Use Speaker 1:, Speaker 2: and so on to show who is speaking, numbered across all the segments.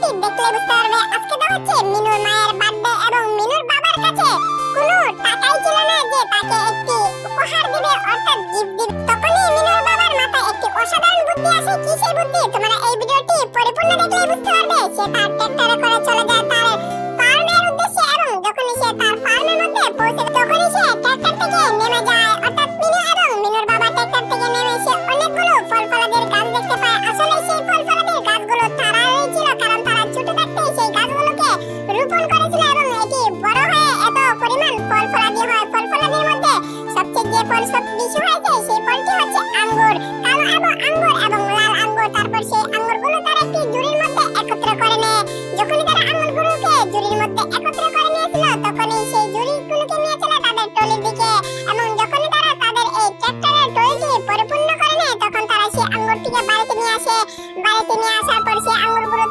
Speaker 1: ভিডিওটি দেখলে বুঝতে পারবে। আজকে দেওয়া মিনুর মায়ের বার্থডে এবং মিনুর বাবার কাছে কোনো টাকাই ছিল না যে তাকে একটি উপহার দিবে। অর্থাৎ গিফট দিবে। তখনই মিনুর বাবার মাথায় একটি অসাধারণ বুদ্ধি আসে। কি সেই বুদ্ধি? তোমরা এই ভিডিওটি পরিপূর্ণ দেখলে বুঝতে পারবে। সে তার ট্রাক্টরে করে চলে যায়। বাড়িতে নিয়ে আসার পর সে আঙুরগুলো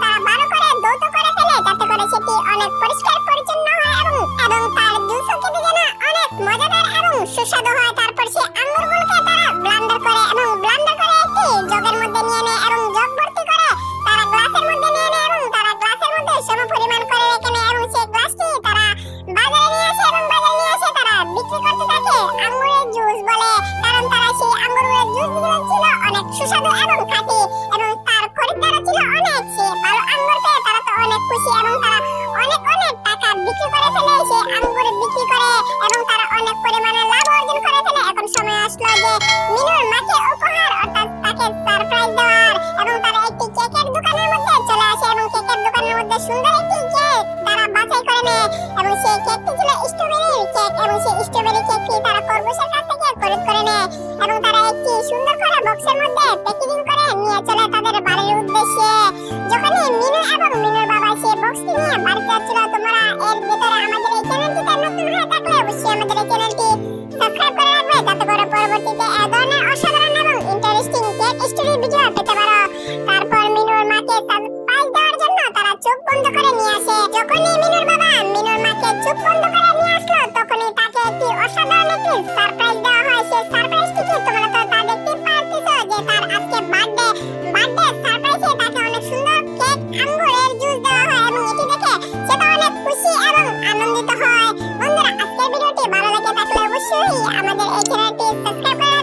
Speaker 1: যাচ্ছে। ভালো আঙ্গুর পেয়ে তারা তো অনেক খুশি এবং তারা অনেক অনেক টাকা বিক্রি করে ফেলে সেই আঙ্গুর বক্সের মধ্যে প্যাকেজিং করে নিয়ে চলে তাদের বাড়ির উদ্দেশ্যে। যখনই মিনু এবং মিনুর বাবা সেই বক্সটি নিয়ে বাড়ি যাচ্ছিল, তোমরা এর ভিতরে আমাদের এই চ্যানেলটিতে নতুন হয়ে থাকলে অবশ্যই আমাদের এই চ্যানেলটি সাবস্ক্রাইব করে রাখবে। যাতে করে পরবর্তীতে এ ধরনের অসাধারণ এবং ইন্টারেস্টিং কেক স্টোরি ভিডিও পেতে পারো। তারপর মিনুর মাকে সারপ্রাইজ দেওয়ার জন্য তারা চোখ বন্ধ করে নিয়ে আসে। যখনই মিনুর বাবা মিনুর মাকে চোখ বন্ধ করে নিয়ে আসলো, তখনই তাকে একটি অসাধারণ একটি সারপ্রাইজ দেওয়া হয়। সেই সারপ্রাইজটিকে তোমরা channel, please subscribe